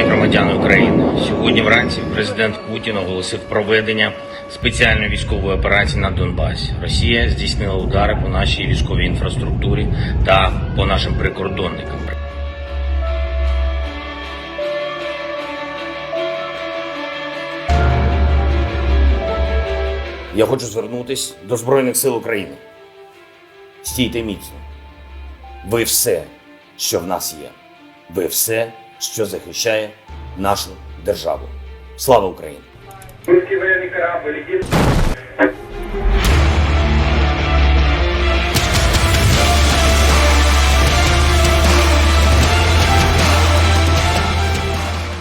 громадяни України. Сьогодні вранці президент Путін оголосив проведення спеціальної військової операції на Донбасі. Росія здійснила удари по нашій військовій інфраструктурі та по нашим прикордонникам. Я хочу звернутися до Збройних сил України. Стійте міцно. Ви все, що в нас є. Ви все, що захищає нашу державу. Слава Україні!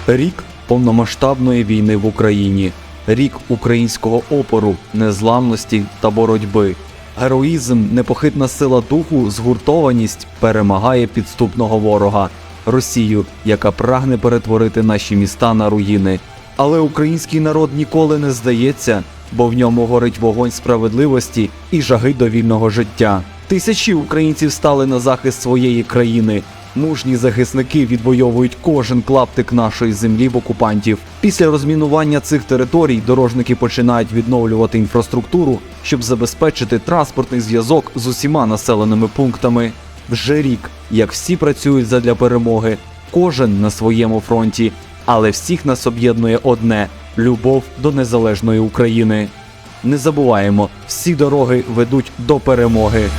Рік повномасштабної війни в Україні, рік українського опору, незламності та боротьби. Героїзм, непохитна сила духу, згуртованість перемагає підступного ворога Росію, яка прагне перетворити наші міста на руїни. Але український народ ніколи не здається, бо в ньому горить вогонь справедливості і жаги до вільного життя. Тисячі українців стали на захист своєї країни. Мужні захисники відвоюють кожен клаптик нашої землі в окупантів. Після розмінування цих територій дорожники починають відновлювати інфраструктуру, щоб забезпечити транспортний зв'язок з усіма населеними пунктами. Вже рік, як всі працюють задля перемоги, кожен на своєму фронті, але всіх нас об'єднує одне любов до незалежної України. Не забуваємо, всі дороги ведуть до перемоги.